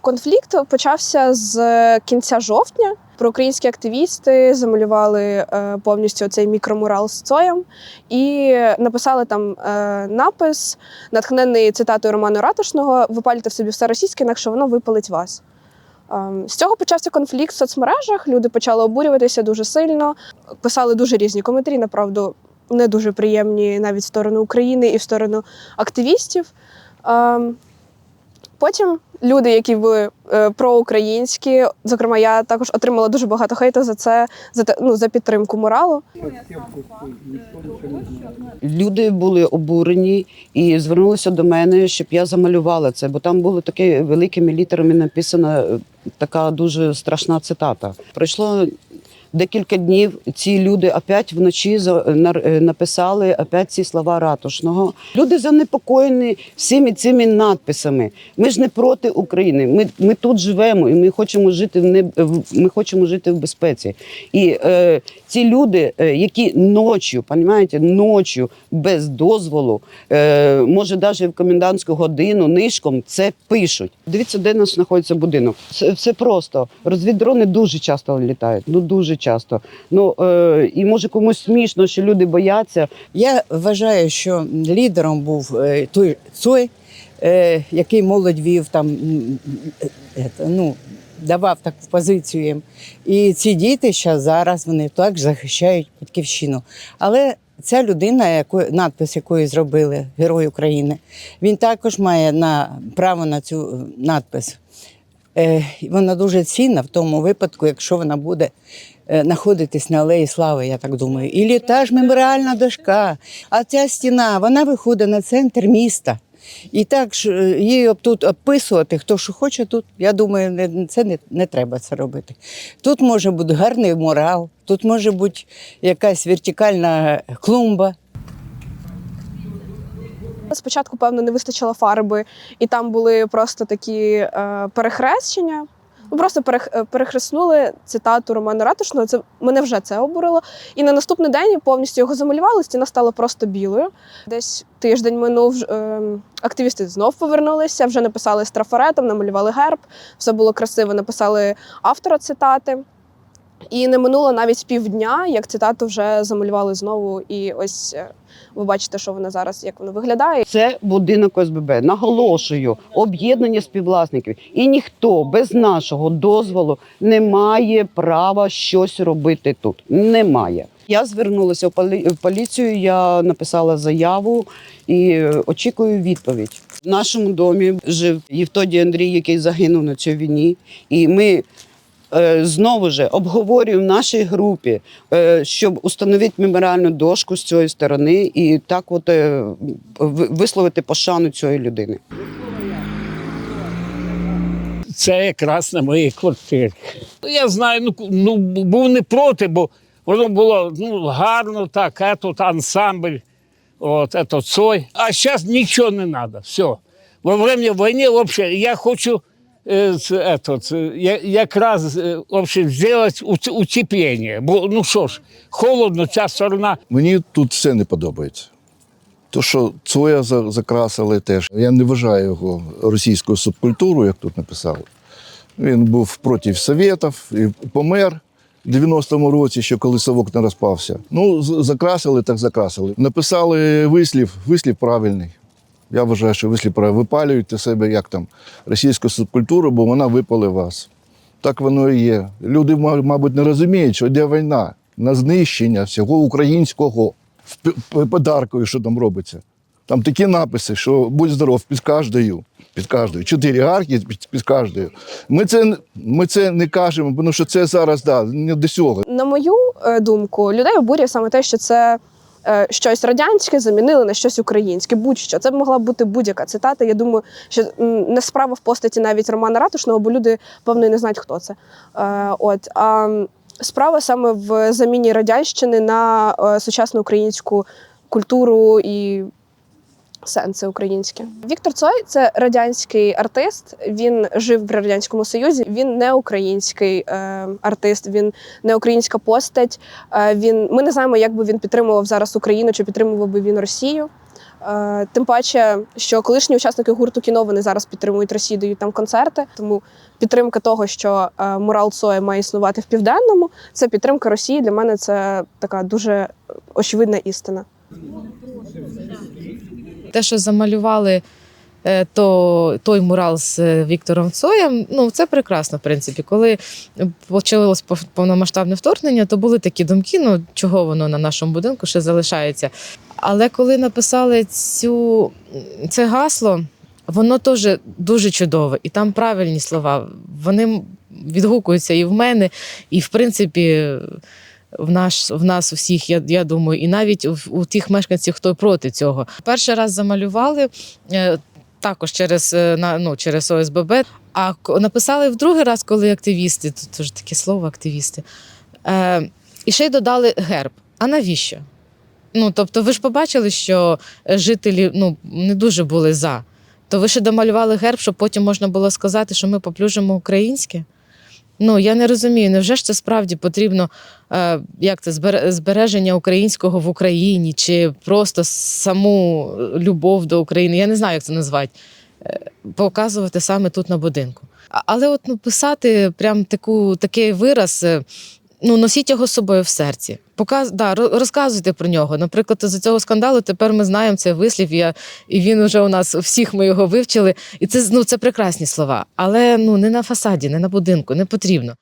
Конфлікт почався з кінця жовтня. Проукраїнські активісти замалювали е, повністю цей мікромурал з Цоєм і написали там е, напис, натхнений цитатою Роману Ратушного: випалюйте в собі все російське, інакше воно випалить вас. Ем, З цього почався конфлікт в соцмережах. Люди почали обурюватися дуже сильно, писали дуже різні коментарі, направду не дуже приємні навіть в сторону України і в сторону активістів. Потім люди, які були е, проукраїнські, зокрема, я також отримала дуже багато хейту за це, за те, ну, за підтримку моралу. Люди були обурені і звернулися до мене, щоб я замалювала це, бо там було таке великими літерами написана е, така дуже страшна цитата. Пройшло декілька днів. Ці люди опять вночі нар- е, написали опять ці слова ратушного. Люди занепокоєні всіми цими надписами. Ми ж не проти України. Ми, ми тут живемо і ми хочемо жити в не ми хочемо жити в безпеці. І е, ці люди, е, які ночі, понімаєте, ночі без дозволу, е, може навіть в комендантську годину нишком це пишуть. Дивіться, де нас знаходиться будинок. Це все просто. Розвіддрони дуже часто літають. Ну дуже часто. Ну е, і може комусь смішно, що люди бояться. Я вважаю, що лідером був е, той Цой, е, який молодь вів там, е, е, ну, давав таку позицію їм. І ці діти ще зараз вони так захищають батьківщину. Але ця людина, яку, надпис якої зробили Герой України, він також має на, право на цю надпис. Е, вона дуже цінна в тому випадку, якщо вона буде знаходитись на Алеї Слави, я так думаю. І літаж меморіальна дошка. А ця стіна вона виходить на центр міста. І так ж е, її тут описувати, хто що хоче, тут, я думаю, це не, не треба це робити. Тут може бути гарний мурал, тут може бути якась вертикальна клумба. Спочатку, певно, не вистачило фарби, і там були просто такі е, перехрещення. Ми просто е, перехреснули цитату Романа Ратушного. Це мене вже це обурило. І на наступний день повністю його замалювали. Стіна стала просто білою. Десь тиждень минув. Е, активісти знов повернулися, вже написали з трафаретом, намалювали герб. Все було красиво. Написали автора цитати. І не минуло навіть півдня, як цитату вже замалювали знову. І ось е, ви бачите, що вона зараз, як воно виглядає. Це будинок ОСББ. Наголошую, об'єднання співвласників. І ніхто без нашого дозволу не має права щось робити тут. Немає. Я звернулася в полі- в поліцію, я написала заяву і очікую відповідь. В нашому домі жив Євтодій Андрій, який загинув на цій війні. І ми знову ж обговорюємо в нашій групі, е, щоб установити меморіальну дошку з цієї сторони і так от е, висловити пошану цієї людини. Це якраз на моїй квартирі. Я знаю, ну, ну був не проти, бо воно було ну, гарно, так, а тут ансамбль, от, это Цой. А зараз нічого не треба. Все. Во время війни, вообще, я хочу е, це, это, це, я- якраз е, вообще, зробити утеплення. Бо ну що ж, холодно, ця сторона. Мені тут все не подобається. То, що Цоя закрасили теж. Я не вважаю його російською субкультурою, як тут написали. Він був проти Совєтів і помер в 90-му році, ще коли совок не розпався. Ну, закрасили, так закрасили. Написали вислів, вислів правильний. Я вважаю, що вислів правильний. Випалюйте себе як там російську субкультуру, бо вона випали вас. Так воно і є. Люди, мабуть, не розуміють, що йде війна на знищення всього українського. Подаркою, що там робиться. Там такі написи, що будь здоров, під кожною. Під кожною. Чотири арки під, кожною. Ми це, ми це не кажемо, тому що це зараз да, не до цього. На мою е, думку, людей обурює саме те, що це щось радянське замінили на щось українське. Будь-що це б могла бути будь-яка цитата. Я думаю, що не справа в постаті навіть Романа Ратушного, бо люди певно не знають, хто це. Е, От а справа саме в заміні радянщини на е, сучасну українську культуру і. Сенси українські. Віктор Цой це радянський артист. Він жив в радянському союзі. Він не український е, артист, він не українська постать. Е, він ми не знаємо, як би він підтримував зараз Україну чи підтримував би він Росію. Е, Тим паче, що колишні учасники гурту кіно вони зараз підтримують Росію, дають там концерти. Тому підтримка того, що е, мурал Цоя має існувати в південному, це підтримка Росії. Для мене це така дуже очевидна істина. Те, що замалювали е, то, той мурал з е, Віктором Цоєм, ну це прекрасно, в принципі. Коли почалось повномасштабне вторгнення, то були такі думки, ну чого воно на нашому будинку ще залишається. Але коли написали цю, це гасло, воно теж дуже чудове, і там правильні слова. Вони відгукуються і в мене, і в принципі. В наш в нас усіх, я, я думаю, і навіть у, у тих мешканців, хто проти цього. Перший раз замалювали е, також через, е, ну, через ОСББ. А написали в другий раз, коли активісти, тут теж таке слово активісти. Е, і ще й додали герб. А навіщо? Ну, тобто, ви ж побачили, що жителі ну, не дуже були за. То ви ще домалювали герб, щоб потім можна було сказати, що ми поплюжимо українське. Ну, я не розумію, невже ж це справді потрібно, е, як це збереження українського в Україні, чи просто саму любов до України? Я не знаю, як це назвати. Е, Показувати саме тут на будинку. Але от ну, писати прям таку, такий вираз, е, ну, носіть його з собою в серці. Показ, да, розказуйте про нього. Наприклад, з цього скандалу тепер ми знаємо цей вислів, я, і він уже у нас всіх ми його вивчили. І це, ну, це прекрасні слова. Але ну, не на фасаді, не на будинку, не потрібно.